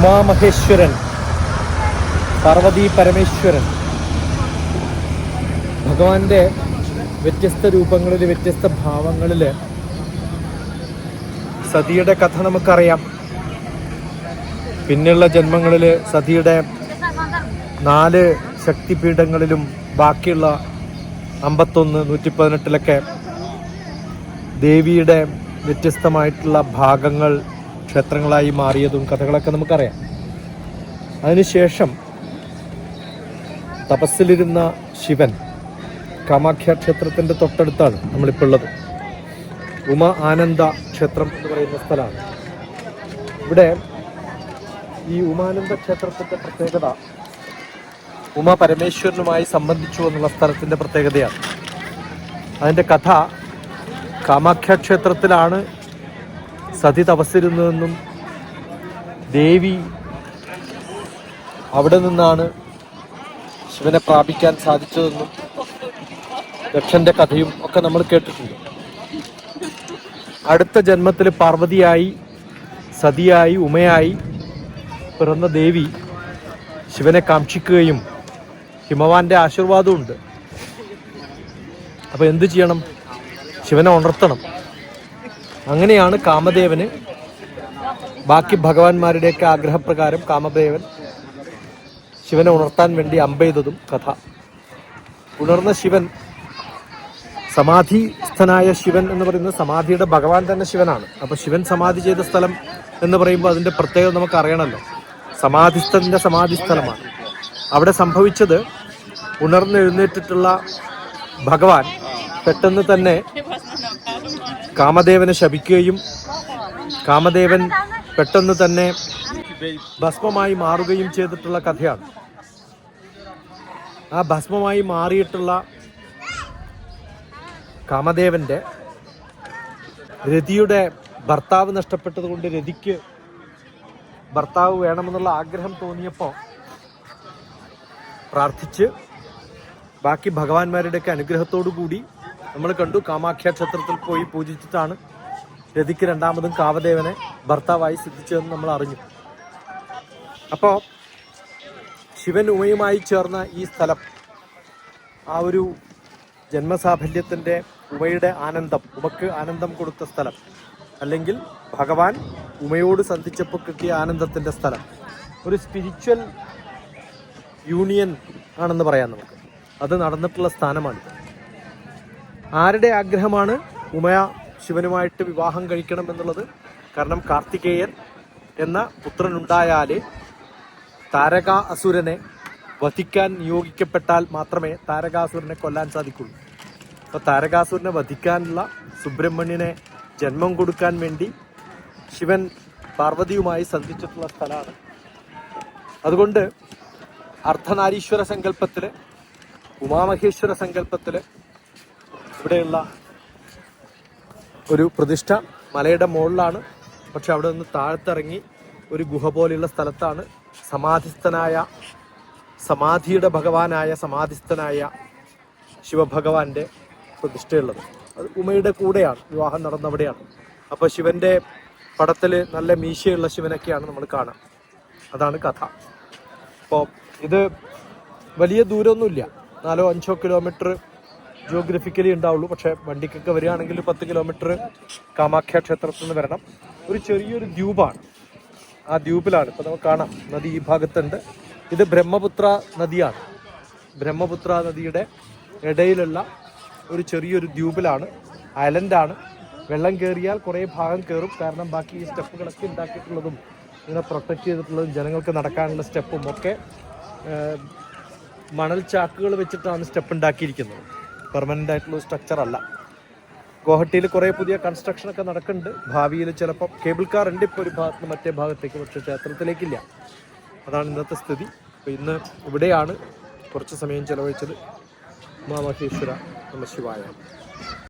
ഉമാമഹേശ്വരൻ പാർവതി പരമേശ്വരൻ. ഭഗവാന്റെ വ്യത്യസ്ത രൂപങ്ങളിൽ വ്യത്യസ്ത ഭാവങ്ങളിൽ സതിയുടെ കഥ നമുക്കറിയാം. പിന്നെയുള്ള ജന്മങ്ങളിൽ സതിയുടെ നാല് ശക്തിപീഠങ്ങളിലും ബാക്കിയുള്ള അമ്പത്തൊന്ന് നൂറ്റി പതിനെട്ടിലൊക്കെ ദേവിയുടെ വ്യത്യസ്തമായിട്ടുള്ള ഭാഗങ്ങൾ ക്ഷേത്രങ്ങളായി മാറിയതും കഥകളൊക്കെ നമുക്കറിയാം. അതിനുശേഷം തപസ്സിലിരുന്ന ശിവൻ കാമാഖ്യ ക്ഷേത്രത്തിന്റെ തൊട്ടടുത്താണ് നമ്മളിപ്പോൾ ഉള്ളത്. ഉമ ആനന്ദ ക്ഷേത്രം എന്ന് പറയുന്ന സ്ഥലമാണ്. ഇവിടെ ഈ ഉമാനന്ദ ക്ഷേത്രത്തിന്റെ പ്രത്യേകത ഉമ പരമേശ്വരനുമായി സംബന്ധിച്ചു എന്നുള്ള സ്ഥലത്തിന്റെ പ്രത്യേകതയാണ്. അതിന്റെ കഥ കാമാഖ്യ ക്ഷേത്രത്തിലാണ് സതി തപസ്സിരുന്നതെന്നും ദേവി അവിടെ നിന്നാണ് ശിവനെ പ്രാപിക്കാൻ സാധിച്ചതെന്നും ദക്ഷന്റെ കഥയും ഒക്കെ നമ്മൾ കേട്ടിട്ടുണ്ട്. അടുത്ത ജന്മത്തിൽ പാർവതിയായി സതിയായി ഉമയായി പിറന്ന ദേവി ശിവനെ കാക്ഷിക്കുകയും ഹിമവാന്റെ ആശീർവാദമുണ്ട് അപ്പൊ എന്ത് ചെയ്യണം? ശിവനെ ഉണർത്തണം. അങ്ങനെയാണ് കാമദേവന്. ബാക്കി ഭഗവാന്മാരുടെയൊക്കെ ആഗ്രഹപ്രകാരം കാമദേവൻ ശിവനെ ഉണർത്താൻ വേണ്ടി അമ്പെയ്തതും കഥ. ഉണർന്ന ശിവൻ സമാധിസ്ഥനായ ശിവൻ എന്ന് പറയുന്നത് സമാധിയുടെ ഭഗവാൻ തന്നെ ശിവനാണ്. അപ്പൊ ശിവൻ സമാധി ചെയ്ത സ്ഥലം എന്ന് പറയുമ്പോൾ അതിന്റെ പ്രത്യേകത നമുക്ക് അറിയണമല്ലോ സമാധിസ്ഥന്റെ സമാധി സ്ഥലമാണ് അവിടെ സംഭവിച്ചത് ഉണർന്നെഴുന്നേറ്റിട്ടുള്ള ഭഗവാൻ പെട്ടെന്ന് തന്നെ കാമദേവനെ ശപിക്കുകയും കാമദേവൻ പെട്ടെന്ന് തന്നെ ഭസ്മമായി മാറുകയും ചെയ്തിട്ടുള്ള കഥയാണ്. ആ ഭസ്മമായി മാറിയിട്ടുള്ള കാമദേവന്റെ രതിയുടെ ഭർത്താവ് നഷ്ടപ്പെട്ടതുകൊണ്ട് രതിക്ക് ഭർത്താവ് വേണമെന്നുള്ള ആഗ്രഹം തോന്നിയപ്പോൾ പ്രാർത്ഥിച്ച് ബാക്കി ഭഗവാന്മാരുടെയൊക്കെ അനുഗ്രഹത്തോടു കൂടി നമ്മൾ കണ്ടു കാമാഖ്യ ക്ഷേത്രത്തിൽ പോയി പൂജിച്ചിട്ടാണ് രതിക്ക് രണ്ടാമതും കാവദേവനെ ഭർത്താവായി സിദ്ധിച്ചതെന്ന് നമ്മൾ അറിഞ്ഞു. അപ്പോൾ ശിവൻ ഉമയുമായി ചേർന്ന ഈ സ്ഥലം ആ ഒരു ജന്മസാഫല്യത്തിന്റെ ഉമയുടെ ആനന്ദം ഉമക്ക് ആനന്ദം കൊടുത്ത സ്ഥലം അല്ലെങ്കിൽ ഭഗവാൻ ഉമയോട് സന്ധിച്ചപ്പോൾ കിട്ടിയ ആനന്ദത്തിന്റെ സ്ഥലം. ഒരു സ്പിരിച്വൽ യൂണിയൻ ആണെന്ന് പറയാം നമുക്ക്. അത് നടന്നിട്ടുള്ള സ്ഥാനമാണ് ആരുടെ ആഗ്രഹമാണ്? ഉമയ ശിവനുമായിട്ട് വിവാഹം കഴിക്കണം എന്നുള്ളത്. കാരണം കാർത്തികേയൻ എന്ന പുത്രനുണ്ടായാലേ താരക അസുരനെ വധിക്കാൻ നിയോഗിക്കപ്പെട്ടാൽ മാത്രമേ താരകാസുരനെ കൊല്ലാൻ സാധിക്കുള്ളൂ. അപ്പോൾ താരകാസുരനെ വധിക്കാനുള്ള സുബ്രഹ്മണ്യനെ ജന്മം കൊടുക്കാൻ വേണ്ടി ശിവൻ പാർവതിയുമായി സന്ധിച്ചിട്ടുള്ള സ്ഥലമാണ്. അതുകൊണ്ട് അർദ്ധനാരീശ്വര സങ്കല്പത്തിൽ ഉമാമഹേശ്വര സങ്കല്പത്തിൽ ഇവിടെയുള്ള ഒരു പ്രതിഷ്ഠ മലയുടെ മുകളിലാണ്. പക്ഷെ അവിടെ നിന്ന് താഴ്ത്തിറങ്ങി ഒരു ഗുഹ പോലെയുള്ള സ്ഥലത്താണ് സമാധിസ്ഥനായ സമാധിയുടെ ഭഗവാനായ സമാധിസ്ഥനായ ശിവഭഗവാന്റെ പ്രതിഷ്ഠയുള്ളത്. അത് ഉമയുടെ കൂടെയാണ് വിവാഹം നടന്നവിടെയാണ്. അപ്പോൾ ശിവന്റെ പടത്തിൽ നല്ല മീശയുള്ള ശിവനൊക്കെയാണ് നമ്മൾ കാണാം. അതാണ് കഥ. അപ്പോൾ ഇത് വലിയ ദൂരമൊന്നുമില്ല. നാലോ അഞ്ചോ കിലോമീറ്റർ ജിയോഗ്രഫിക്കലി ഉണ്ടാവുള്ളൂ. പക്ഷേ വണ്ടിക്കൊക്കെ വരികയാണെങ്കിൽ പത്ത് കിലോമീറ്റർ കാമാഖ്യ ക്ഷേത്രത്തിൽ നിന്ന് വരണം. ഒരു ചെറിയൊരു ദ്വീപാണ്. ആ ദ്വീപിലാണ്. ഇപ്പോൾ നമുക്ക് കാണാം. നദി ഈ ഭാഗത്തുണ്ട്. ഇത് ബ്രഹ്മപുത്ര നദിയാണ്. ബ്രഹ്മപുത്ര നദിയുടെ ഇടയിലുള്ള ഒരു ചെറിയൊരു ദ്വീപിലാണ്. ഐലൻഡാണ്. വെള്ളം കയറിയാൽ കുറേ ഭാഗം കയറും. കാരണം ബാക്കി ഈ സ്റ്റെപ്പുകളൊക്കെ ഉണ്ടാക്കിയിട്ടുള്ളതും ഇതിനെ പ്രൊട്ടക്റ്റ് ചെയ്തിട്ടുള്ളതും ജനങ്ങൾക്ക് നടക്കാനുള്ള സ്റ്റെപ്പും ഒക്കെ മണൽ ചാക്കുകൾ വെച്ചിട്ടാണ് സ്റ്റെപ്പ് ഉണ്ടാക്കിയിരിക്കുന്നത്. പെർമനന്റ് ആയിട്ടുള്ള സ്ട്രക്ചർ അല്ല. ഗുവാഹട്ടിയിൽ കുറേ പുതിയ കൺസ്ട്രക്ഷൻ ഒക്കെ നടക്കുന്നുണ്ട്. ഭാവിയിൽ ചിലപ്പോൾ കേബിൾ കാർ ഉണ്ട് ഇപ്പോൾ ഒരു ഭാഗത്ത് മറ്റേ ഭാഗത്തേക്ക് പക്ഷേ ക്ഷേത്രത്തിലേക്കില്ല. അതാണ് ഇന്നത്തെ സ്ഥിതി. അപ്പോൾ ഇന്ന് ഇവിടെയാണ് കുറച്ച് സമയം ചിലവഴിച്ചത്. ഉമാമഹേശ്വര നമ ശിവായ.